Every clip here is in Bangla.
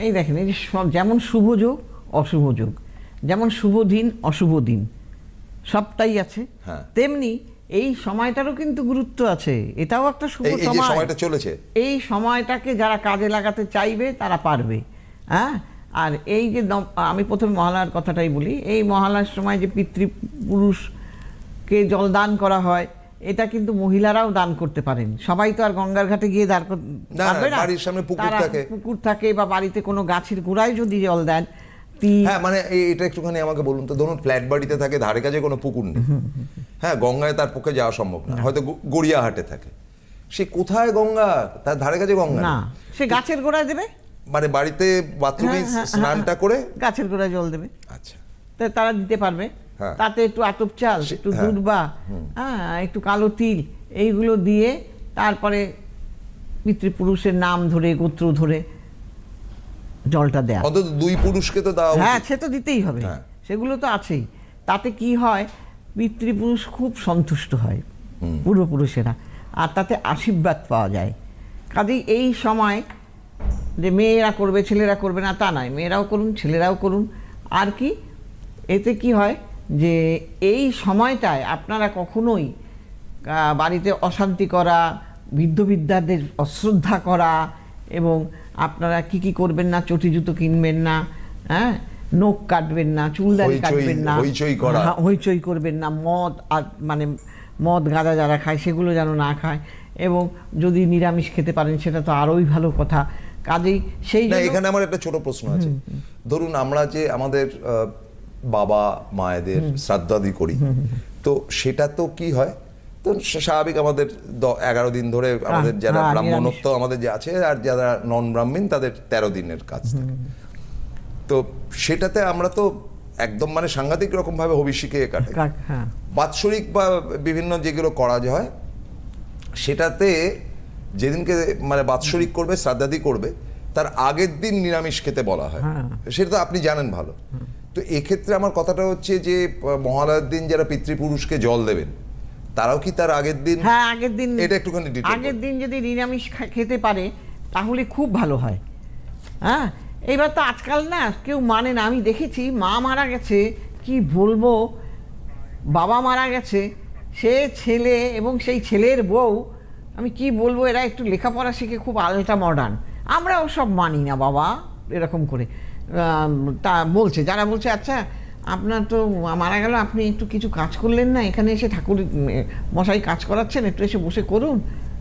এই দেখেন এই যে সব যেমন শুভ যোগ অশুভ যোগ। যেমন শুভ দিন অশুভ দিন। সবটাই আছে। হ্যাঁ। তেমনি এই সময়টারও কিন্তু গুরুত্ব আছে। এটাও একটা শুভ সময়টা চলেছে। এই সময়টাকে যারা কাজে লাগাতে চাইবে তারা পারবে। হ্যাঁ? আর এই যে আমি প্রথমে মহালয়ার কথাটাই বলি। এই মহালয়ার সময় যে পিতৃপুরুষকে জল দান করা হয় এটা কিন্তু মহিলারাও দান করতে পারেন। সবাই তো আর গঙ্গার ঘাটে গিয়ে দাঁড় পারবে না। বাড়ির সামনে পুকুর থাকে। পুকুর থাকে বা বাড়িতে কোনো গাছের গোড়ায় যদি জল দেন হ্যাঁ মানে এটা একটুখানি আমাকে বলুন তো। ধরুন ফ্ল্যাট বাড়িতে থাকে ধারে কাছে কোনো পুকুর নেই। হ্যাঁ গঙ্গায় তার পক্ষে যাওয়া সম্ভব না। হয়তো গড়িয়াহাটে থাকে। সে কোথায় গঙ্গা? তার ধারে কাছে গঙ্গা না। সে গাছের গোড়ায় দেবে? মানে বাড়িতে বাথরুমে হ্যাঁ, হ্যাঁ, স্নানটা করে? গাছের গোড়ায় জল দেবে। আচ্ছা। তারা দিতে পারবে। হ্যাঁ। তাতে একটু আতপ চাল একটু হ্যাঁ। দুর্বা হ্যাঁ একটু কালো তিল এইগুলো দিয়ে তারপরে পিতৃপুরুষের নাম ধরে গোত্র ধরে জলটা দেয়া। অন্তত দুই পুরুষকে তো দেওয়া হ্যাঁ সে তো দিতেই হবে। হ্যাঁ। সেগুলো তো আছেই। তাতে কি হয় পিতৃপুরুষ খুব সন্তুষ্ট হয় পূর্বপুরুষেরা আর তাতে আশীর্বাদ পাওয়া যায়। কাজেই এই সময় যে মেয়েরা করবে ছেলেরা করবে না তা নয়। মেয়েরাও করুন ছেলেরাও করুন। আর কি এতে কি হয় যে এই সময়টায় আপনারা কখনোই বাড়িতে অশান্তি করা বৃদ্ধ বিদ্যাদের অশ্রদ্ধা করা এবং আপনারা কি কি করবেন না চটি জুতো কিনবেন না হ্যাঁ? নখ কাটবেন না চুলদারি কাটবেন না হইচই। হ্যাঁ, হইচই করবেন না মদ আর মানে মদ গাঁজা যারা খায় সেগুলো যেন না খায় এবং যদি নিরামিষ খেতে পারেন সেটা তো আরোই ভালো কথা। কাজেই সেই এখানে আমার একটা ছোট প্রশ্ন আছে। ধরুন আমরা যে আমাদের বাবা মায়েদের শ্রাদ্ধাদি করি। তো সেটা তো কি হয়? তো স্বাভাবিক আমাদের এগারো দিন ধরে আমাদের যারা হ্যাঁ, ব্রাহ্মণত্ব আমাদের যে আছে আর যারা নন ব্রাহ্মণ তাদের তেরো দিনের কাজ থাকে। তো সেটাতে আমরা তো একদম মানে সাংঘাতিক রকম ভাবে হবিষ্যিকে কাটে হ্যাঁ। বাৎসরিক বা বিভিন্ন যেগুলো করা হয় সেটাতে যেদিনকে মানে বাৎসরিক করবে শ্রাদ্ধাদি করবে তার আগের দিন নিরামিষ খেতে বলা হয়। হ্যাঁ। সেটা তো আপনি জানেন ভালো। তো এক্ষেত্রে আমার কথাটা হচ্ছে যে মহালয়ার দিন যারা পিতৃপুরুষকে জল দেবেন তারাও কি তার আগের দিন? হ্যাঁ আগের দিন এটা একটুখানি আগের দিন যদি নিরামিষ খেতে পারে তাহলে খুব ভালো হয়। হ্যাঁ এইবার তো আজকাল না কেউ মানে না আমি দেখেছি মা মারা গেছে কি বলব? বাবা মারা গেছে সে ছেলে এবং সেই ছেলের বউ আমি কি বলব এরা একটু লেখাপড়া শিখে খুব আলটা মডার্ন আমরাও সব মানি না বাবা এরকম করে। তা বলছে, যারা বলছে আচ্ছা আপনার তো মারা গেল, আপনি একটু কিছু কাজ করলেন না, এখানে এসে ঠাকুর মশাই কাজ করাচ্ছেন, একটু এসে বসে করুন।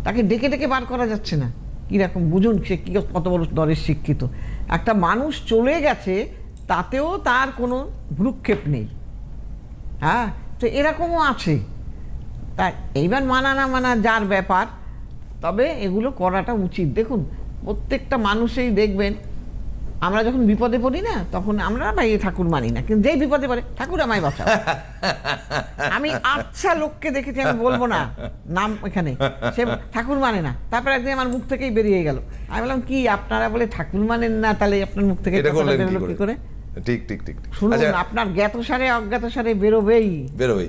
তাকে ডেকে ডেকে বার করা যাচ্ছে না। কীরকম বুঝুন সে কী, কত বড় দরের শিক্ষিত। একটা মানুষ চলে গেছে, তাতেও তার কোনো ভ্রুক্ষেপ নেই। হ্যাঁ তো এরকমও আছে। তা এইবার মানা না মানা যার ব্যাপার, তবে এগুলো করাটা উচিত। দেখুন, প্রত্যেকটা মানুষেই দেখবেন আমরা যখন বিপদে পড়ি না তখন আমরা ভাই ঠাকুর মানি না। কিন্তু যেই বিপদে পড়ে ঠাকুর আমায় বাঁচাও। আমি আচ্ছা লোককে দেখেছি আমি বলব না নাম এখানে সে ঠাকুর মানে না। তারপর একদিন আমার মুখ থেকেই বেরিয়ে গেল। আমি বললাম কি আপনারা বলে ঠাকুর মানেন না তাহলে আপনার মুখ থেকে বেরোলো কি করে? ঠিক ঠিক ঠিক। শুনুন আচ্ছা। আপনার জ্ঞাত সারে অজ্ঞাত সারে বেরোবেই। বেরোবেই।